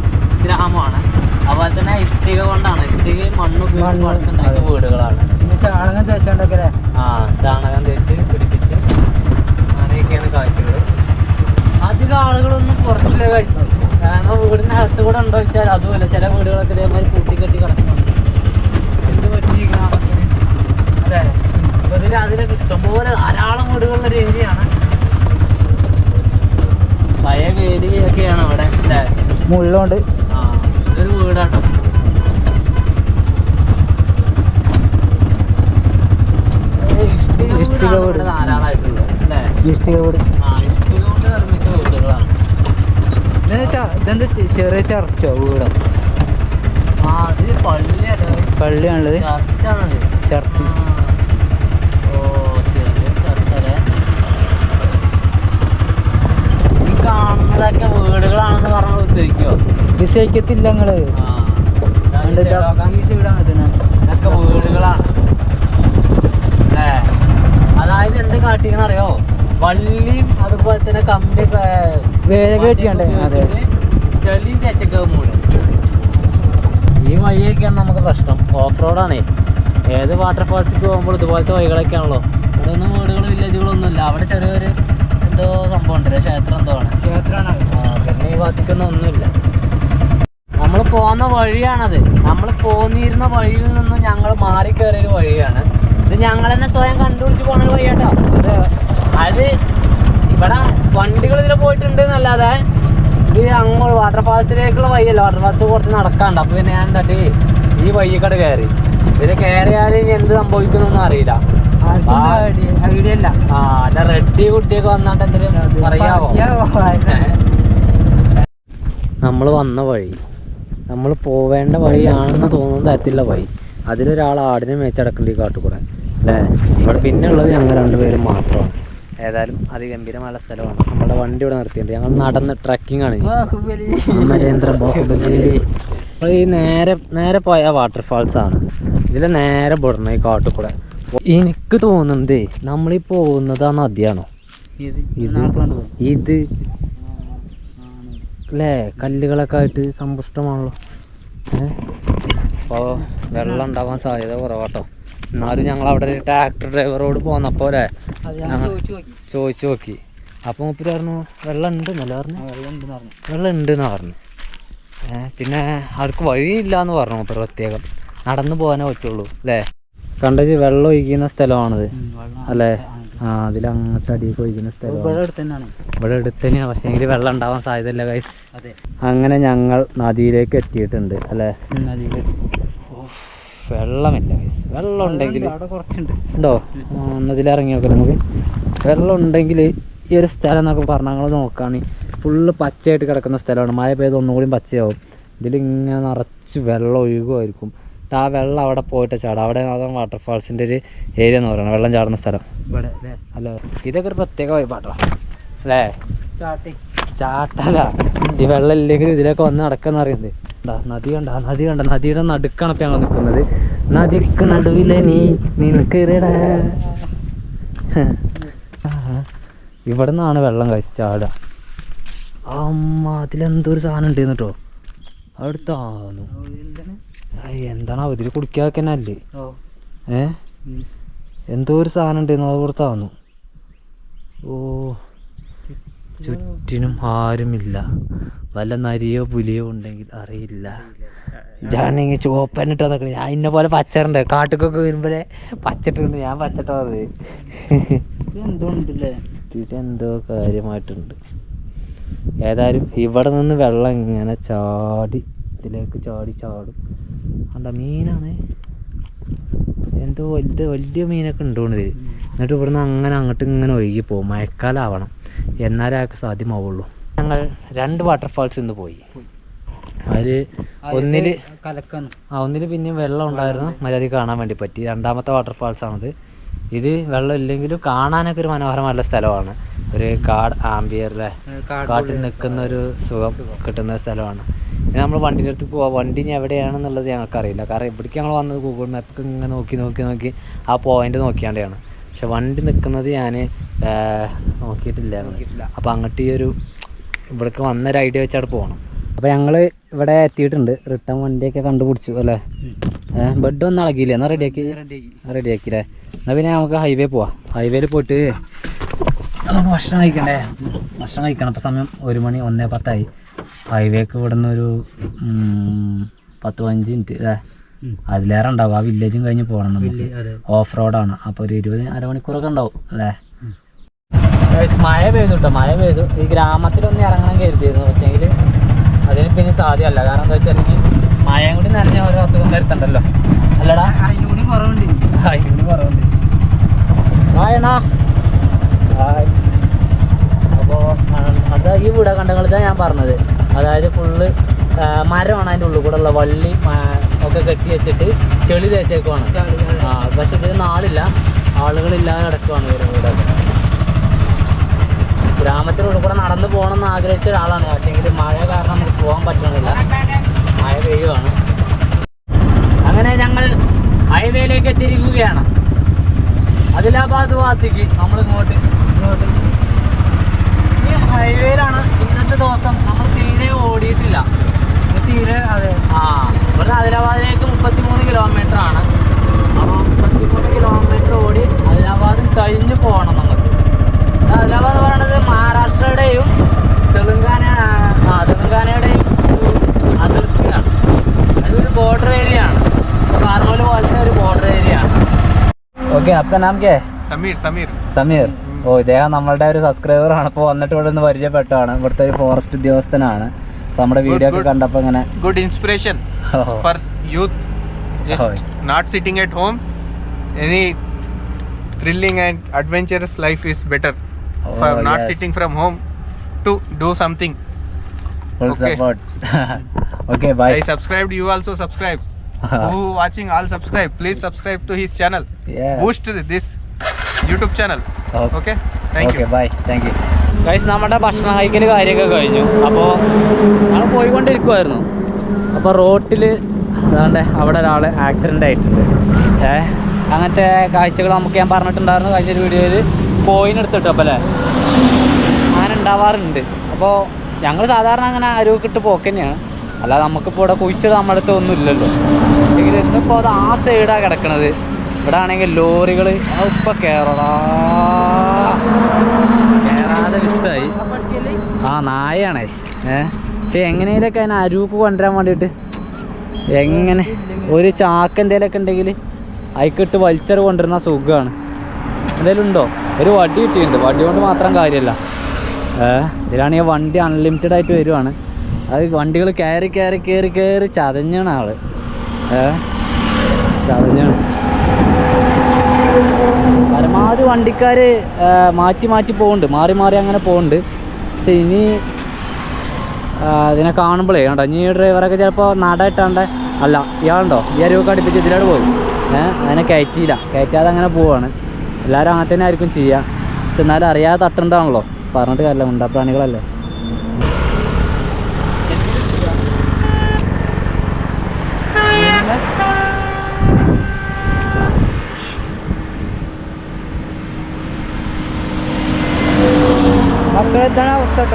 ഗ്രാമമാണ്. അതുപോലെ തന്നെ ഇഷ്ടിക കൊണ്ടാണ്. ഇഷ്ടികയും മണ്ണും. വീടുകളാണ്. പിന്നെ ചാണകം തേച്ചോണ്ടൊക്കെ ആ ചാണകം തേച്ച് അങ്ങനെയൊക്കെയാണ് കാഴ്ചകൾ അധികം ആളുകളൊന്നും പുറത്തില്ല കാഴ്ച കാരണം വീടിന്റെ അകത്ത് കൂടെ ഉണ്ടോ വെച്ചാൽ അതുമല്ല. ചില വീടുകളൊക്കെ ഇതേമാതിരി കൂട്ടിക്കെട്ടി കിടക്കുന്നുണ്ട് എന്ത് പറ്റി ഗ്രാമത്തിന് അതെ. അപ്പൊ ഇതിൽ അതിലൊക്കെ ഇഷ്ടംപോലെ ധാരാളം വീടുകളുള്ള ഒരു ഏരിയയാണ്. പഴയ വേലിയൊക്കെയാണ് അവിടെ അല്ലേ? മുള്ളോണ്ട്. ആ ഇതൊരു വീടാട്ടോ. ഇഷ്ടിക വീട്. ധാരാളമായിട്ടുള്ളത് അല്ലേ ഇഷ്ടിക വീട് ആ ഇഷ്ടിക കൊണ്ട് നിർമ്മിച്ച വീടുകളാണ്. ഇതെന്താ ചെറിയ ചർച്ചോ വീടോ? ആ ഇത് പള്ളിയാണ്. പള്ളിയാണുള്ളത്? ചർച്ച്. ഓ ചെറിയ ചർച്ചല്ലേ? ഈ കാണുന്നതൊക്കെ വീടുകളാണെന്ന് പറഞ്ഞ് വിശ്വസിക്കോ വിശ്വസിക്കത്തില്ല നിങ്ങൾ. വീടുകളാണ്. അല്ലേ? അതായത് എന്ത് കാട്ടിയെന്ന് അറിയോ? വള്ളിയും അതുപോലെ തന്നെ കമ്പി വേഗം. ചെളിയും തേച്ചൊക്കെ മൂടി ഈ വഴിയൊക്കെയാണ് നമുക്ക് പ്രശ്നം. ഓഫ് റോഡാണേ ഏത് വാട്ടർഫാൾസിക്ക് പോകുമ്പോൾ ഇതുപോലത്തെ വഴികളൊക്കെയാണല്ലോ. ഇവിടെ ഒന്നും വീടുകളും വില്ലേജുകളൊന്നും ഇല്ല അവിടെ ചെറിയൊരു എന്തോ സംഭവം ഉണ്ട് ക്ഷേത്രം എന്തോ ആണ്. ക്ഷേത്രമാണ് പിന്നെ ഈ ഭാഗത്തേക്കൊന്നും ഒന്നുമില്ല. നമ്മൾ പോകുന്ന വഴിയാണത്. നമ്മൾ പോന്നിരുന്ന വഴിയിൽ നിന്നും ഞങ്ങൾ മാറി കയറിയ വഴിയാണ്. ഇത് ഞങ്ങൾ തന്നെ സ്വയം കണ്ടുപിടിച്ച് പോണ ഒരു വഴിയാട്ടോ. അത് ഇവിടെ വണ്ടികൾ ഇതിൽ പോയിട്ടുണ്ട് എന്നല്ലാതെ ഇത് അങ്ങോട്ട് വാട്ടർഫാൾസിലേക്കുള്ള വഴിയല്ല. വാട്ടർ ഫാൾസ് കുറച്ച് നടക്കാണ്ട്. അപ്പോൾ പിന്നെ ഞാൻ തട്ടി ഈ വഴിക്കട കയറി ഇത് കയറിയാൽ ഇനി എന്ത് സംഭവിക്കുന്നൊന്നും അറിയില്ല. ഐഡിയ ഇല്ല. ആ അല്ല റെഡി കുട്ടിയൊക്കെ വന്നിട്ട് എന്തെങ്കിലും പറയാവോ? നമ്മൾ വന്ന വഴി നമ്മൾ പോവേണ്ട വഴിയാണെന്ന് തോന്നുന്ന തരത്തിലുള്ള വഴി. അതിലൊരാൾ ആടിനെ മേച്ചടക്കേണ്ടി കാട്ടുകൂടെ. അല്ലേ? ഇവിടെ പിന്നെ ഉള്ളത് ഞങ്ങൾ രണ്ടുപേരും മാത്രമാണ് ഏതായാലും അതിഗംഭീരമായ സ്ഥലമാണ്. നമ്മുടെ വണ്ടി ഇവിടെ നിർത്തിയിട്ടുണ്ട്. ഞങ്ങൾ നടന്ന് ട്രക്കിംഗ് ആണ്. അമരേന്ദ്ര ബാഹുബലി. അപ്പോൾ ഈ നേരെ നേരെ പോയ വാട്ടർഫാൾസ് ആണ്. ഇതിൽ നേരെ പോടണം ഈ കാട്ടുകൂടെ. എനിക്ക് തോന്നുന്നത് നമ്മളീ പോകുന്നത് ആ നദിയാണോ? ഇത് ഇത് അല്ലേ? കല്ലുകളൊക്കെ ആയിട്ട് സമ്പുഷ്ടമാണല്ലോ. അപ്പോൾ വെള്ളം ഉണ്ടാവാൻ സാധ്യത കുറവാട്ടോ. എന്നാലും ഞങ്ങൾ അവിടെ ഒരു ട്രാക്ടർ ഡ്രൈവറോട് പോന്നപ്പോലെ അല്ലേ ചോദിച്ചു നോക്കി. അപ്പൊ മൂപ്പര് പറഞ്ഞു വെള്ളം ഉണ്ടെന്നല്ലേ പറഞ്ഞു. വെള്ളം ഉണ്ടെന്ന് പറഞ്ഞു പിന്നെ അവർക്ക് വഴിയില്ല എന്ന് പറഞ്ഞു മൂപ്പര് പ്രത്യേകം. നടന്നു പോകാനേ പറ്റുള്ളൂ അല്ലേ? കണ്ടേച്ച് വെള്ളം ഒഴിക്കുന്ന സ്ഥലമാണിത് അല്ലേ? ആ അതിൽ അങ്ങോട്ട് അടിയൊക്കെ ഒഴിക്കുന്ന സ്ഥലമാണ്. ഇവിടെ അടുത്ത് തന്നെയാണ് പക്ഷേ എങ്കിൽ വെള്ളം ഉണ്ടാവാൻ സാധ്യതയില്ല ഗൈസ് അങ്ങനെ ഞങ്ങൾ നദിയിലേക്ക് എത്തിയിട്ടുണ്ട് അല്ലേ? വെള്ളമില്ല ഗൈസ് വെള്ളം ഉണ്ടെങ്കിൽ കുറച്ചുണ്ട്. ഉണ്ടോ? ഒന്നതിൽ ഇറങ്ങി നോക്കാം നമുക്ക്. വെള്ളം ഉണ്ടെങ്കിൽ ഈ ഒരു സ്ഥലം എന്നൊക്കെ പറഞ്ഞാൽ ഞങ്ങൾ നോക്കുകയാണെങ്കിൽ ഫുള്ള് പച്ചയായിട്ട് കിടക്കുന്ന സ്ഥലമാണ്. മഴ പെയ്ത് ഒന്നുകൂടി പച്ചയാവും. ഇതിലിങ്ങനെ നിറച്ച് വെള്ളം ഒഴുകുമായിരിക്കും ആ വെള്ളം അവിടെ പോയിട്ട് ചാടും. അവിടെ അതാണ് വാട്ടർഫാൾസിന്റെ ഒരു ഏരിയ എന്ന് പറയുന്നത് വെള്ളം ചാടുന്ന സ്ഥലം. ഇവിടെ അല്ലേ? ഇതൊക്കെ ഒരു പ്രത്യേക വൈബാട്ടോ അല്ലേ? ചാട്ടി. ചാട്ടല. ഈ വെള്ളം ഇല്ലെങ്കിൽ ഇതിലൊക്കെ വന്ന് നടക്കുന്ന അറിയുന്നത് നദി കണ്ട നദി കണ്ട നദിയുടെ നടുക്കാണ് ഇപ്പൊ ഞങ്ങൾ നിൽക്കുന്നത് നദിക്ക് നടുവിലെ നീ നിനക്ക് ഇവിടെ നിന്നാണ് വെള്ളം കഴിച്ച് ചാടുക. അമ്മ അതിലെന്തോ ഒരു സാധനം ഉണ്ട് കേട്ടോ. അവിടുത്തെ ആന്നു എന്താണ് അവതിൽ കുടിക്കാക്കന്നെ അല്ലേ? ഏ? എന്തോ ഒരു സാധനം ഉണ്ടായിരുന്നു അത് കൊടുത്താന്നു ഓ. ചുറ്റിനും ആരുമില്ല. വല്ല നരിയോ പുലിയോ ഉണ്ടെങ്കിൽ അറിയില്ല. ഇതാണെങ്കിൽ ചുവപ്പനിട്ട് നിൽക്കണേ ഞാൻ ഇന്ന പോലെ പച്ചറുണ്ട്. കാട്ടുക്കൊക്കെ വരുമ്പോഴേ പച്ചിട്ടുണ്ട് ഞാൻ പച്ചട്ടോ അത് കാര്യമായിട്ടുണ്ട്. ഏതായാലും ഇവിടെ നിന്ന് വെള്ളം ഇങ്ങനെ ചാടി ഇതിലേക്ക് ചാടി ചാടും. അണ്ട മീനാണ്. എന്തോ വലുത് വലിയ മീനൊക്കെ ഉണ്ടോണ്ട് എന്നിട്ട് ഇവിടുന്ന് അങ്ങനെ അങ്ങോട്ട് ഇങ്ങനെ ഒഴുകി പോകും. മഴക്കാലമാവണം എന്നാലേ അയാൾക്ക് സാധ്യമാവുള്ളൂ. ഞങ്ങൾ രണ്ട് വാട്ടർഫാൾസ് ഇന്ന് പോയി. അതിൽ ഒന്നിൽ കലക്കാൻ ആ ഒന്നിൽ പിന്നെയും വെള്ളം ഉണ്ടായിരുന്നു. മര്യാദ കാണാൻ വേണ്ടി പറ്റി. രണ്ടാമത്തെ വാട്ടർഫാൾസ് ആണത്. ഇത് വെള്ളം ഇല്ലെങ്കിലും കാണാനൊക്കെ ഒരു മനോഹരമായുള്ള സ്ഥലമാണ്. ഒരു കാട് ആംബിയറിലെ കാട്ടിൽ നിൽക്കുന്ന ഒരു സുഖം കിട്ടുന്ന സ്ഥലമാണ്. ഇനി നമ്മൾ വണ്ടിന്റെ അടുത്ത് പോവാം. വണ്ടി ഇനി എവിടെയാണെന്നുള്ളത് ഞങ്ങൾക്കറിയില്ല. കാരണം ഇവിടേക്ക് ഞങ്ങൾ വന്നത് ഗൂഗിൾ മാപ്പൊക്കെ ഇങ്ങനെ നോക്കി നോക്കി നോക്കി ആ പോയിന്റ് നോക്കിയാണ്ടാണ്. പക്ഷെ വണ്ടി നിൽക്കുന്നത് ഞാൻ നോക്കിയിട്ടില്ല. അപ്പോൾ അങ്ങോട്ട് ഈ ഒരു ഇവിടേക്ക് വന്നൊരു ഐഡിയ വെച്ച് അവിടെ പോകണം. അപ്പോൾ ഞങ്ങൾ ഇവിടെ എത്തിയിട്ടുണ്ട്. റിട്ടേൺ വണ്ടിയൊക്കെ കണ്ടുപിടിച്ചു അല്ലേ? ബെഡ് ഒന്നും ഇളകിയില്ലേ? എന്നാൽ റെഡിയാക്കി അല്ലേ? എന്നാൽ പിന്നെ നമുക്ക് ഹൈവേ പോവാം. ഹൈവേയിൽ പോയിട്ട് നമുക്ക് ഭക്ഷണം കഴിക്കണ്ടേ? ഭക്ഷണം കഴിക്കണം. ഇപ്പോൾ സമയം ഒരു മണി ഒന്നേ പത്തായി. ഹൈവേക്ക് ഇവിടെ നിന്നൊരു പത്ത് പതിനഞ്ച് മിനിറ്റ് അല്ലേ അതിലേറെ ഉണ്ടാവും. ആ വില്ലേജും കഴിഞ്ഞ് പോകണം നമുക്ക്. ഓഫ് റോഡാണ് അപ്പോൾ ഒരു ഇരുപത് അരമണിക്കൂറൊക്കെ ഉണ്ടാവും അല്ലേ? മഴ പെയ്തു കേട്ടോ മഴ പെയ്തു. ഈ ഗ്രാമത്തിലൊന്നും ഇറങ്ങണം കരുതിയിരുന്നു. പക്ഷേങ്കിൽ അതിന് പിന്നെ സാധ്യമല്ല. കാരണം എന്താ വെച്ചാൽ മഴയും കൂടി നനഞ്ഞ ഓരോ അസുഖം വരുത്തണ്ടല്ലോ. അല്ലടാ. അതിനൂടി കുറവുണ്ട്. അതിനൂടി കുറവുണ്ട്. വായണാ അപ്പോൾ അത് ഈ വീട കണ്ടങ്ങളിതാ ഞാൻ പറഞ്ഞത്. അതായത് ഫുള്ള് മരമാണ് അതിന്റെ ഉള്ളിൽ കൂടെ ഉള്ള വള്ളി ഒക്കെ കെട്ടി വെച്ചിട്ട് ചെളി തേച്ചേക്കുവാണ്. ആ പക്ഷെ ഇതിന് നാളില്ല. ആളുകളില്ലാതെ കിടക്കുവാണ് ഇവരുടെ വീടൊക്കെ ഗ്രാമത്തിനുള്ളിൽ കൂടെ നടന്നു പോകണമെന്ന് ആഗ്രഹിച്ച ഒരാളാണ്. പക്ഷേങ്കിൽ മഴ കാരണം നമുക്ക് പോകാൻ പറ്റണില്ല. മഴ പെയ്യുവാണ്. അങ്ങനെ ഞങ്ങൾ ഹൈവേയിലേക്ക് എത്തിയിരിക്കുകയാണ്. അതിലാബാദ് ഭാഗത്തേക്ക് നമ്മൾ ഇങ്ങോട്ട്. ഇങ്ങോട്ട്. ഈ ഹൈവേയിലാണ് ഇന്നത്തെ ദിവസം. നമ്മൾ തീരെ ഓടിയിട്ടില്ല. തീരെ അതെ. ആ ഇവിടുന്ന് ആദിലാബാദിലേക്ക് മുപ്പത്തിമൂന്ന് കിലോമീറ്റർ ആണ് അപ്പോൾ മുപ്പത്തിമൂന്ന് കിലോമീറ്റർ ഓടി ആദിലാബാദ് കഴിഞ്ഞ് പോകണം നമുക്ക്. ആദിലാബാദ് പറയണത് മഹാരാഷ്ട്രയുടെയും തെലുങ്കാന ആ തെലുങ്കാനയുടെയും അതിർത്തിയാണ്. അതൊരു ബോർഡർ ഏരിയ ആണ്. കാർമോൽ പോലത്തെ ഒരു ബോർഡർ ഏരിയ ആണ്. ഓക്കെ അപ്പം നാം കേ? സമീർ സമീർ. സമീർ. ഓ ഇദ്ദേഹം നമ്മളുടെ ഒരു സബ്സ്ക്രൈബർ ആണ്. ഇപ്പോൾ വന്നിട്ട് ഇവിടെ നിന്ന് പരിചയപ്പെട്ടതാണ്. ഇവിടുത്തെ ഒരു ഫോറസ്റ്റ് ഉദ്യോഗസ്ഥനാണ്. നമ്മുടെ വീഡിയോ ഒക്കെ good. കണ്ടപ്പോൾ ഇങ്ങനെ good inspiration Oh. for youth just Oh. not sitting at home any thrilling and adventurous life is better for Oh, not yes. sitting from home to do something full Okay. Support okay bye i subscribed you also subscribe who watching all subscribe please subscribe to his channel boost this Youtube channel. Okay. Thank you you. Bye thank you guys നമ്മുടെ ഭക്ഷണം കഴിക്കുന്ന കാര്യമൊക്കെ കഴിഞ്ഞു. അപ്പോൾ ഞങ്ങൾ പോയിക്കൊണ്ടിരിക്കുമായിരുന്നു അപ്പോൾ റോട്ടിൽ അതാണ്ട് അവിടെ ഒരാൾ ആക്സിഡന്റ് ആയിട്ടുണ്ട്. ഏ അങ്ങനത്തെ കാഴ്ചകൾ നമുക്ക് ഞാൻ പറഞ്ഞിട്ടുണ്ടായിരുന്നു കഴിഞ്ഞൊരു വീഡിയോയിൽ കോയിൻ എടുത്തിട്ടു അപ്പോൾ അല്ലേ? അങ്ങനെ ഉണ്ടാവാറുണ്ട്. അപ്പോൾ ഞങ്ങൾ സാധാരണ അങ്ങനെ അരുവക്കിട്ട് ഇട്ട് പോക്ക് തന്നെയാണ്. അല്ലാതെ നമുക്കിപ്പോൾ ഇവിടെ കുഴിച്ചത് നമ്മുടെ അടുത്ത് ഒന്നും ഇല്ലല്ലോ. ഇന്നിപ്പോൾ അത് ആ സൈഡാണ് കിടക്കണത്. ഇവിടെ ആണെങ്കിൽ ലോറികൾ ഇപ്പൊ കയറടാ കയറാതെ മിസ്സായി. ആ നായയാണേ. ഏ? പക്ഷെ എങ്ങനെയൊക്കെ അതിനെ അരുവക്ക് കൊണ്ടുവരാൻ വേണ്ടിയിട്ട്. എങ്ങനെ? ഒരു ചാക്ക് എന്തെങ്കിലുമൊക്കെ ഉണ്ടെങ്കിൽ അയക്കിട്ട് വലിച്ചറ് കൊണ്ടുവരുന്ന സുഖമാണ്. എന്തെങ്കിലും ഉണ്ടോ? ഒരു വടി കിട്ടിയിട്ടുണ്ട്. വടി കൊണ്ട് മാത്രം കാര്യമല്ല ഏ? ഇതിലാണെങ്കിൽ വണ്ടി അൺലിമിറ്റഡ് ആയിട്ട് വരുവാണ്. അത് വണ്ടികൾ കയറി കയറി കയറി കയറി ചതഞ്ഞാണ് ആൾ. ഏ? ചതഞ്ഞാണ്. പരമാവധി വണ്ടിക്കാർ മാറ്റി മാറ്റി പോകുന്നുണ്ട് മാറി മാറി അങ്ങനെ പോകുന്നുണ്ട് പക്ഷെ ഇനി ഇതിനെ കാണുമ്പോഴേ കണ്ടോ ഇനി ഡ്രൈവറൊക്കെ ചിലപ്പോൾ നടയിട്ടാണ്ട് അല്ല ഇയാളുണ്ടോ? ഈ അരുവൊക്കെ അടുപ്പിച്ച് ഇതിലോട്ട് പോയി. ഏഹ് അതിനെ കയറ്റിയില്ല. കയറ്റാതെ അങ്ങനെ പോവാണ്. എല്ലാവരും അങ്ങനെ തന്നെ ആയിരിക്കും ചെയ്യുക എന്നാലും അറിയാതെ തട്ടുണ്ടാണല്ലോ. പറഞ്ഞിട്ട് കാര്യമില്ല ઘણા વખત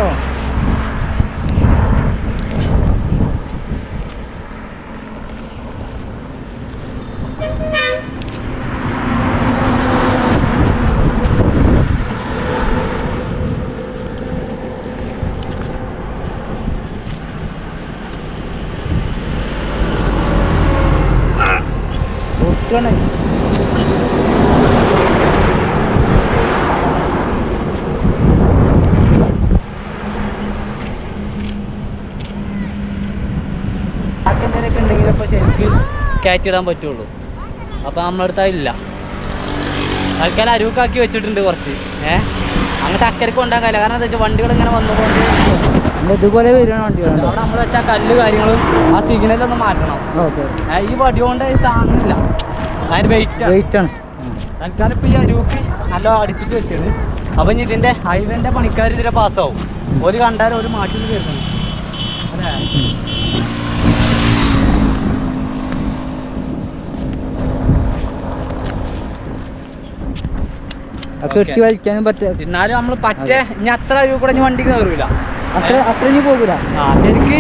ഉണ്ടാപ്രാണികളല്ലേ മക്കളെത്താണ് ശരിക്കും കേട്ടോ കയറ്റിടാൻ പറ്റുള്ളൂ. അപ്പോൾ നമ്മളടുത്ത് ഇല്ല. തൽക്കാലം അരുക്കാക്കി വെച്ചിട്ടുണ്ട് കുറച്ച്. ഏഹ് അങ്ങോട്ട് അക്കരക്ക് കൊണ്ടാൻ കാരണം എന്താ വെച്ചാൽ വണ്ടികൾ ഇങ്ങനെ വന്നുകൊണ്ട് ഇതുപോലെ വരുന്ന വണ്ടികളുണ്ട് അവിടെ നമ്മൾ വെച്ചാൽ കല്ല് കാര്യങ്ങളും ആ സിഗ്നലൊന്ന് മാറ്റണം. ഓക്കെ ഈ വടി കൊണ്ട് താങ്ങുന്നില്ല. താങ്ങില്ല അതിന് വെയിറ്റ് വെയിറ്റ് ആണ്. തൽക്കാലം ഇപ്പോൾ ഈ അരുവക്ക് നല്ല അടുപ്പിച്ച് വെച്ചിട്ടുണ്ട്. അപ്പം ഇനി ഇതിന്റെ ഹൈവേന്റെ പണിക്കാർ ഇതിലെ പാസ്സാവും ഒരു കണ്ടാലും ഒരു മാറ്റി കയറുന്നു അല്ലേ അത് കെട്ടി വലിക്കാനും പറ്റില്ല എന്നാലും നമ്മൾ പറ്റേ ഇനി അത്ര രൂപ കൂടെ വണ്ടി കയറൂല. അത്ര അത്ര ഇനി പോകൂല. ശരിക്ക്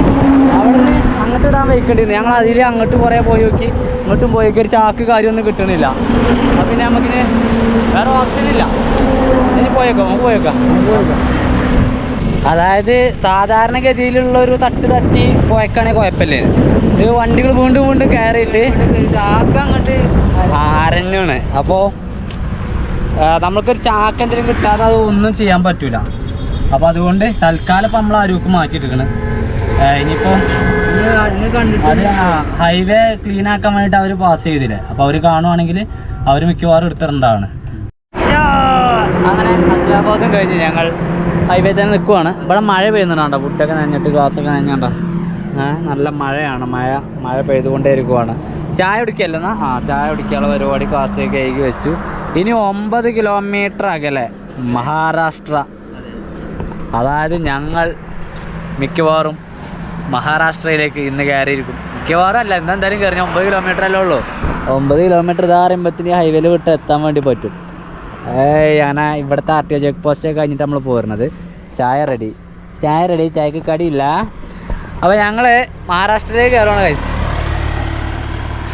അവിടെ അങ്ങോട്ട് ഇടാൻ വയ്ക്കേണ്ടിരുന്നു ഞങ്ങൾ അതിൽ അങ്ങോട്ട് കുറേ പോയി നോക്കി. ഇങ്ങോട്ടും പോയി നോക്കി. ഒരു ചാക്ക് കാര്യമൊന്നും കിട്ടണില്ല. അപ്പം പിന്നെ നമുക്കിന് വേറെ ഓപ്ഷൻ ഇല്ല ഇനി പോയേക്കാം? നമുക്ക് പോയേക്കാം. അതായത് സാധാരണഗതിയിലുള്ള ഒരു തട്ട് തട്ടി പോയക്കാണെങ്കിൽ കുഴപ്പമില്ലേ. ഇത് വണ്ടികൾ വീണ്ടും വീണ്ടും കയറിയിട്ട് ആകെ അങ്ങോട്ട് അരഞ്ഞാണ് അപ്പോൾ നമ്മൾക്കൊരു ചാക്കെന്തെങ്കിലും കിട്ടാതെ അത് ഒന്നും ചെയ്യാൻ പറ്റൂല. അപ്പോൾ അതുകൊണ്ട് തൽക്കാലം ഇപ്പം നമ്മൾ ആരോക്ക് മാറ്റിയിട്ടിരിക്കണം. ഇനിയിപ്പോൾ അത് ഹൈവേ ക്ലീൻ ആക്കാൻ വേണ്ടിയിട്ട് അവർ പാസ് ചെയ്തില്ലേ? അപ്പോൾ അവർ കാണുവാണെങ്കിൽ അവർ മിക്കവാറും എടുത്തിട്ടുണ്ടാണ് അങ്ങനെ ഹൈദരാബാദും കഴിഞ്ഞ് ഞങ്ങൾ ഹൈവേ തന്നെ നിൽക്കുവാണ് ഇവിടെ മഴ പെയ്യുന്നുണ്ടോ ഫുഡൊക്കെ നനഞ്ഞിട്ട് ഗ്ലാസ്സൊക്കെ നനഞ്ഞോണ്ടോ നല്ല മഴയാണ്. മഴ മഴ പെയ്തുകൊണ്ടേ ഇരിക്കുവാണ് ചായ കുടിക്കല്ലെന്നാ ആ ചായ കുടിക്കാനുള്ള പരിപാടി ക്ലാസ്സൊക്കെ കഴുകി വെച്ചു. ഇനി ഒമ്പത് കിലോമീറ്റർ അകലെ മഹാരാഷ്ട്ര. അതായത് ഞങ്ങൾ മിക്കവാറും മഹാരാഷ്ട്രയിലേക്ക് ഇന്ന് കയറിയിരിക്കും. മിക്കവാറും അല്ല ഇന്ന് എന്തായാലും കയറി ഒമ്പത് കിലോമീറ്റർ അല്ലേ ഉള്ളൂ. ഒമ്പത് കിലോമീറ്റർ ഇതാ പറയുമ്പത്തിന് ഹൈവേയിൽ വിട്ട് എത്താൻ വേണ്ടി പറ്റും. ഏയ് ഞാൻ ഇവിടുത്തെ R T O check post കഴിഞ്ഞിട്ട് നമ്മൾ പോരുന്നത്. ചായ റെഡി ചായ റെഡി ചായക്ക് കടിയില്ല അപ്പോൾ ഞങ്ങൾ മഹാരാഷ്ട്രയിലേക്ക് കയറുകയാണ് കൈസ്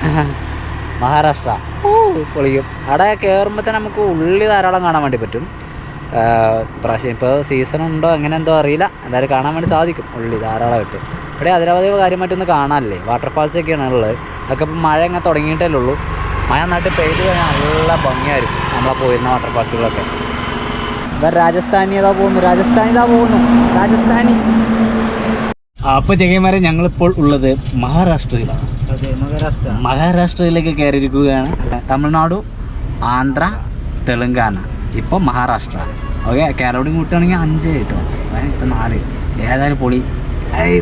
മഹാരാഷ്ട്ര. ഓ പൊളിക്കും അവിടെ കയറുമ്പോൾ തന്നെ നമുക്ക് ഉള്ളി ധാരാളം കാണാൻ വേണ്ടി പറ്റും. പ്രാവശ്യം ഇപ്പോൾ സീസൺ ഉണ്ടോ അങ്ങനെ എന്തോ അറിയില്ല. എന്തായാലും കാണാൻ വേണ്ടി സാധിക്കും ഉള്ളി ധാരാളമായിട്ട്. ഇവിടെ അതിരവധി കാര്യമായിട്ടൊന്നും കാണാനല്ലേ? വാട്ടർഫാൾസ് ഒക്കെയാണ് ഉള്ളത്. അതൊക്കെ ഇപ്പം മഴ അങ്ങനെ തുടങ്ങിയിട്ടല്ലേ ഉള്ളൂ. മഴ നന്നായിട്ട് പെയ്ത് കഴിഞ്ഞാൽ നല്ല ഭംഗിയായിരിക്കും നമ്മളെ പോയിരുന്ന വാട്ടർഫാൾസുകളൊക്കെ ഇവർ രാജസ്ഥാനി ഏതാ പോകുന്നു? രാജസ്ഥാനി ഇതാ പോകുന്നു. രാജസ്ഥാനി. അപ്പോൾ ചെങ്ങന്മാരെ ഞങ്ങളിപ്പോൾ ഉള്ളത് മഹാരാഷ്ട്രയിലാണ്. മഹാരാഷ്ട്രയിലേക്ക് കയറിയിരിക്കുകയാണ്. തമിഴ്നാടു ആന്ധ്ര തെലുങ്കാന. ഇപ്പോൾ മഹാരാഷ്ട്ര. ഓക്കെ കേരളോടും കൂട്ടുകയാണെങ്കിൽ അഞ്ച് കേട്ടോ. ഇപ്പം നാല്. ഏതായാലും പൊളി.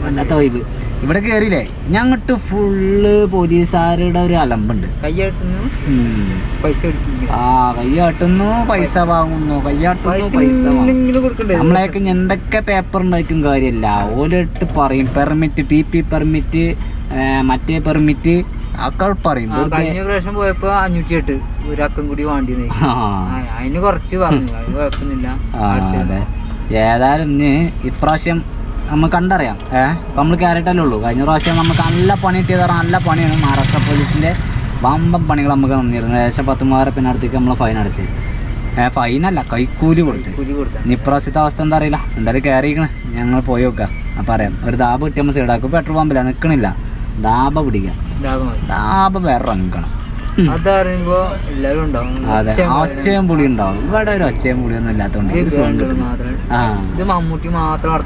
വല്ലാത്ത വൈബ് ഇവിടെ കയറിയില്ലേ ഞങ്ങട്ട് ഫുള്ള് പോലീസുകാരുടെ ഒരു അലമ്പുണ്ട്. കയ്യാട്ടുന്നു. പൈസ ആ കയ്യാട്ടുന്നു പൈസ വാങ്ങുന്നു. കയ്യാട്ടുന്നു പൈസ നമ്മളെയൊക്കെ എന്തൊക്കെ പേപ്പർ ഉണ്ടായിട്ടും കാര്യമില്ല ഓലിട്ട് പറയും. പെർമിറ്റ് ടി പി പെർമിറ്റ് മറ്റേ പെർമിറ്റ് ഒക്കെ പറയും ആ, കഴിഞ്ഞ പ്രാവശ്യം പോയപ്പോ അഞ്ഞൂറ്റി എട്ട് ഒരു അക്കം കൂടി വേണ്ടി ആ. അതിന് കുറച്ച് പറഞ്ഞു. അത് കുഴപ്പമൊന്നുമില്ല. ഏതായാലും ഇന്ന് ഇപ്രാവശ്യം നമുക്ക് കണ്ടറിയാം. ഏഹ് നമ്മൾ കയറിയിട്ടല്ലേ ഉള്ളൂ. കഴിഞ്ഞ പ്രാവശ്യം നമുക്ക് നല്ല പണി ചെയ്ത നല്ല പണിയാണ്. മഹാരാഷ്ട്ര പോലീസിന്റെ വമ്പം പണികൾ നമുക്ക് തന്നിരുന്നു. ഏകദേശം പത്ത് മൂവായിരം പിന്നെ അടുത്തേക്ക് നമ്മൾ ഫൈൻ അടച്ച്. ഏഹ് ഫൈനല്ല കൈക്കൂലി കൊടുത്ത്. കൂലി കൊടുത്ത. ഇനി ഇപ്രാവശ്യത്തെ അവസ്ഥ എന്താ അറിയില്ല. എന്തായാലും കയറിയിരിക്കണേ ഞങ്ങൾ പോയി നോക്കാം. അപ്പം അറിയാം ഒരു ദാബ് കിട്ടിയ നമ്മൾ സൈഡാക്കും പെട്രോൾ പമ്പില്ല നിൽക്കണില്ല ദാബ പിടിക്കാം. ദാബ വേറെ ഇറങ്ങണം. അതറിയുമ്പോ എല്ലാരും ഉണ്ടാവും. ഒച്ചയും പുളി ഉണ്ടാവും. ഇവിടെ ഒരു ഒച്ചയും പുളിയൊന്നും മാത്രം. ആ. ഇത് മമ്മൂട്ടി മാത്രം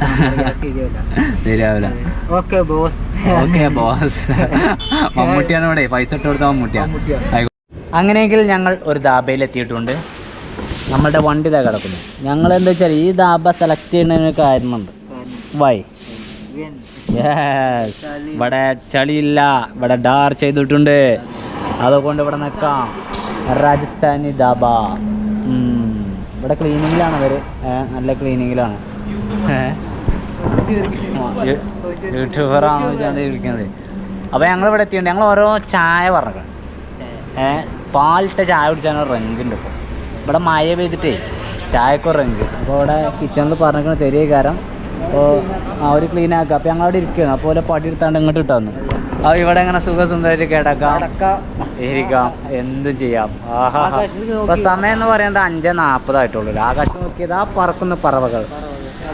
ശരിയാവില്ല. Okay boss. Okay boss. മമ്മൂട്ടിയാണ് ഇവിടെ പൈസ ഇട്ട് കൊടുത്ത മമ്മൂട്ടിയാണ് അങ്ങനെയെങ്കിൽ ഞങ്ങൾ ഒരു ദാബയിൽ എത്തിയിട്ടുണ്ട് നമ്മളുടെ വണ്ടി ഇതാ കിടക്കുന്നു. ഞങ്ങൾ എന്താ വെച്ചാൽ ഈ ദാബ സെലക്ട് ചെയ്യുന്നതിന് കാരണമുണ്ട്. വൈ യെസ് ഇവിടെ ചളിയില്ല. ഇവിടെ ഡാർ ചെയ്തിട്ടുണ്ട്. അതുകൊണ്ട് ഇവിടെ നിൽക്കാം. രാജസ്ഥാനി ഉം. ഇവിടെ ക്ലീനിങ്ങിലാണ് അവർ നല്ല ക്ലീനിങ്ങിലാണ് യൂട്യൂബറാണ് വെച്ചാണ് ഇരിക്കുന്നത് അപ്പോൾ ഞങ്ങൾ ഇവിടെ എത്തിയിട്ടുണ്ട്. ഞങ്ങൾ ഓരോ ചായ പറഞ്ഞു ഏഹ് പാലിട്ട ചായ കുടിച്ചാൽ റെങ്ക് ഉണ്ട് ഇപ്പോൾ ഇവിടെ മഴ പെയ്തിട്ടേ ചായക്കൊരു റെങ്ക് അപ്പോൾ ഇവിടെ കിച്ചണിൽ പറഞ്ഞിരിക്കുന്ന തെരിയ കാരണം അപ്പോൾ അവർ ക്ലീൻ ആക്കുക. അപ്പോൾ ഞങ്ങൾ അവിടെ ഇരിക്കുകയാണ്. അപ്പോൾ ഓരോ പടി എടുത്താണ്ട് ഇങ്ങോട്ട് ഇട്ടു അപ്പൊ അപ്പോൾ ഇവിടെ ഇങ്ങനെ സുഖസുന്ദരമായിട്ട് കിടക്കാം? ഇരിക്കാം. എന്തും ചെയ്യാം. ആഹാ. സമയം എന്ന് പറയുന്നത് അഞ്ച് നാൽപ്പതായിട്ടുള്ളൂ ആകാശം നോക്കിയത് ആ പറക്കുന്ന പറവകൾ.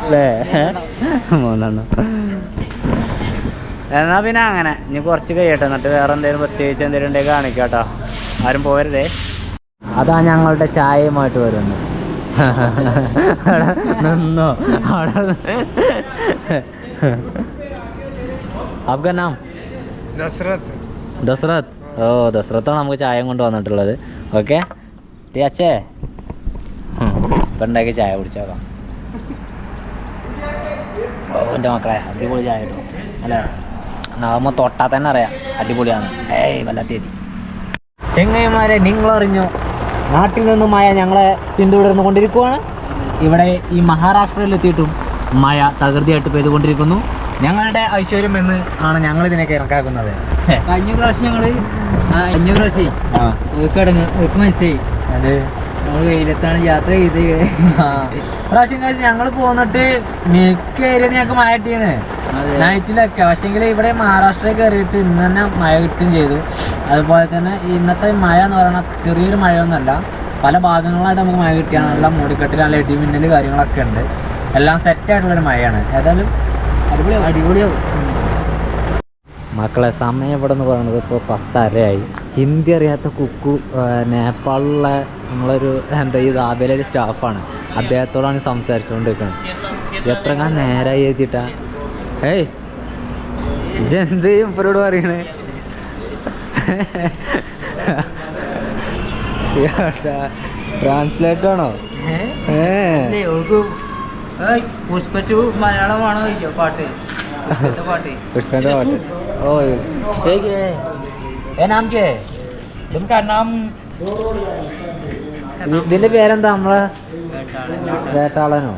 അല്ലേ? മൂന്നെണ്ണം. എന്നാ പിന്നെ അങ്ങനെ. ഇനി കുറച്ച് കഴിയട്ടെ. എന്നിട്ട് വേറെ എന്തെങ്കിലും പ്രത്യേകിച്ച് എന്തെങ്കിലും ഉണ്ടെങ്കിൽ കാണിക്കാട്ടോ ആരും പോരുതേ അതാ ഞങ്ങളുടെ ചായയുമായിട്ട് വരുന്നു അവിടെ നിന്നോ അവിടെ आपका नाम दशरथ दशरथ ഓ ദസറത്താണ് നമുക്ക് ചായ കൊണ്ട് വന്നിട്ടുള്ളത് ഓക്കെ ടീ അച്ഛേ ഇപ്പം ഉണ്ടാക്കി ചായ കുടിച്ചേക്കാം ഓ എൻ്റെ മക്കളെ അടിപൊളി ചായ കിട്ടും അല്ലേ നാവുമ്പോൾ തൊട്ടാൽ തന്നെ അറിയാം അടിപൊളിയാണ് ഏയ് വല്ലാത്ത എത്തി ചെങ്ങൈമാരെ നിങ്ങൾ അറിഞ്ഞോ നാട്ടിൽ നിന്നും മഴ ഞങ്ങളെ പിന്തുടർന്നു കൊണ്ടിരിക്കുകയാണ് ഇവിടെ ഈ മഹാരാഷ്ട്രയിൽ എത്തിയിട്ടും മഴ തകൃതിയായിട്ട് പെയ്തുകൊണ്ടിരിക്കുന്നു. ഞങ്ങളുടെ ഐശ്വര്യം എന്ന് ആണ് ഞങ്ങൾ ഇതിനെ കണക്കാക്കുന്നത്. കഴിഞ്ഞ പ്രാവശ്യം ഞങ്ങൾ കഴിഞ്ഞ പ്രാവശ്യം മനസ്സിലായി. അത് നമ്മൾ വെയിലത്താണ് യാത്ര ചെയ്ത്. പ്രാവശ്യം കഴിച്ച് ഞങ്ങൾ പോന്നിട്ട് മിക്ക ഏരിയ ഞങ്ങൾക്ക് മഴ കിട്ടിയാണ്. നൈറ്റിലൊക്കെ പക്ഷേങ്കിൽ ഇവിടെ മഹാരാഷ്ട്രയിൽ കയറിയിട്ട് ഇന്ന് തന്നെ മഴ കിട്ടുകയും ചെയ്തു. അതുപോലെ തന്നെ ഇന്നത്തെ മഴ എന്ന് പറയുന്നത് ചെറിയൊരു മഴയൊന്നുമല്ല. പല ഭാഗങ്ങളായിട്ട് നമുക്ക് മഴ കിട്ടിയാണ് നല്ല മൂടിക്കെട്ടിൽ നല്ല ഇടിമിന്നൽ കാര്യങ്ങളൊക്കെ ഉണ്ട്. എല്ലാം സെറ്റ് ആയിട്ടുള്ളൊരു മഴയാണ്. ഏതായാലും അടിപൊളി അടിപൊളിയാവും. മക്കളെ സമയം ഇവിടെ എന്ന് പറയുന്നത് ഇപ്പോൾ പത്തരയായി. ഹിന്ദി അറിയാത്ത കുക്കു നേപ്പാളിലെ നമ്മളൊരു എന്താ ഈ ദാബേലൊരു സ്റ്റാഫാണ്. അദ്ദേഹത്തോടാണ് സംസാരിച്ചുകൊണ്ടിരിക്കുന്നത് എത്ര കാലം നേരമായി എഴുതിയിട്ടാ? ഏയ് ഇതെന്ത് ഇവരോട് പറയണേ? ട്രാൻസ്ലേറ്റ് ആണോ? പുഷ്പറ്റു മലയാളമാണോ പാട്ട്? പുഷ്പത്തെ പാട്ട്. പുഷ്പന്റെ പാട്ട് ഓ ഏ നാം കേ इसका नाम ഇതിന്റെ പേരെന്താ നമ്മളെ വേട്ടാളനോ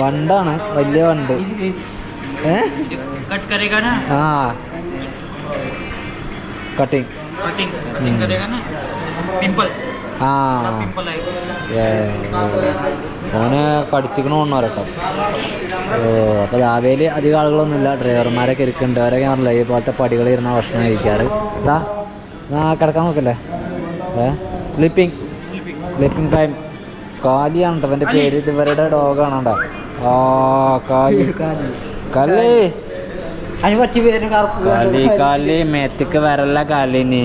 വണ്ടാണ് വലിയ വണ്ട് ഏ कट करेगा ना ആ കട്ടിങ് कटिंग ആ. ഓനെ കടിച്ചിക്കണ കൊണ്ടോരട്ടോ ഓ അപ്പോൾ രാവിലെ അധികം ആളുകളൊന്നുമില്ല. ഡ്രൈവർമാരൊക്കെ ഇരിക്കുന്നുണ്ട്. അവരൊക്കെ പറഞ്ഞില്ല ഇതുപോലത്തെ പടികൾ ഇരുന്ന ഭക്ഷണം കഴിക്കാറ്. ഇതാ ആ കിടക്കാൻ നോക്കല്ലേ? ഏ സ്ലിപ്പിംഗ് സ്ലിപ്പിംഗ് ടൈം കാലിയാണ് കേട്ടോ. പേര് ഇതുവരുടെ ഡോഗാണ് കേട്ടോ. ആ കാലി. കലി. കലി കലി. മേത്തക്ക് വരല്ല കലി നീ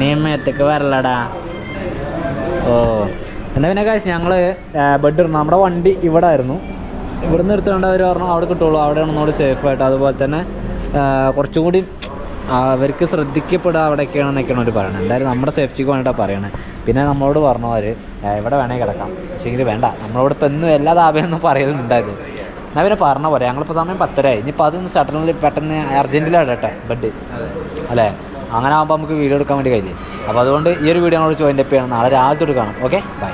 നീ മേത്തക്ക് വരലടാ. ഓ. എന്നാ പിന്നെ കാശ് ഞങ്ങൾ ബെഡ് നമ്മുടെ വണ്ടി ഇവിടെ ആയിരുന്നു ഇവിടെ നിന്ന് എടുത്തുകൊണ്ട് അവർ പറഞ്ഞു അവിടെ കിട്ടുള്ളൂ അവിടെയാണ് ഒന്നുകൂടി സേഫ് ആയിട്ട്. അതുപോലെ തന്നെ കുറച്ചും കൂടി അവർക്ക് ശ്രദ്ധിക്കപ്പെടുക അവിടെയൊക്കെയാണെന്നൊക്കെയാണ് അവർ പറയുന്നത് എന്തായാലും നമ്മുടെ സേഫ്റ്റിക്ക് വേണ്ടിയിട്ടാണ് പറയണത്. പിന്നെ നമ്മളോട് പറഞ്ഞു അവർ ഇവിടെ വേണമെങ്കിൽ കിടക്കാം. പക്ഷേങ്കിൽ വേണ്ട നമ്മളോട് ഇപ്പം എന്നും എല്ലാ താപയൊന്നും പറയലുണ്ടായിരുന്നു. എന്നാൽ പിന്നെ പറഞ്ഞ പോലെ ഞങ്ങളിപ്പോൾ സമയം പത്തരയായി. ഇനിയിപ്പോൾ അതൊന്ന് ഷട്ടറിൽ പെട്ടെന്ന് അർജന്റിലാണ് കേട്ടോ ബെഡ് അല്ലേ? അങ്ങനെ ആകുമ്പോൾ നമുക്ക് വീഡിയോ എടുക്കാൻ വേണ്ടി കഴിയില്ലേ? അപ്പോൾ അതുകൊണ്ട് ഈ ഒരു വീഡിയോ നമ്മൾ ജോയിന്റ് അപ്പ് ചെയ്യണം നാളെ രാവിലെ തൊട്ട് കാണാം ഓക്കെ ബൈ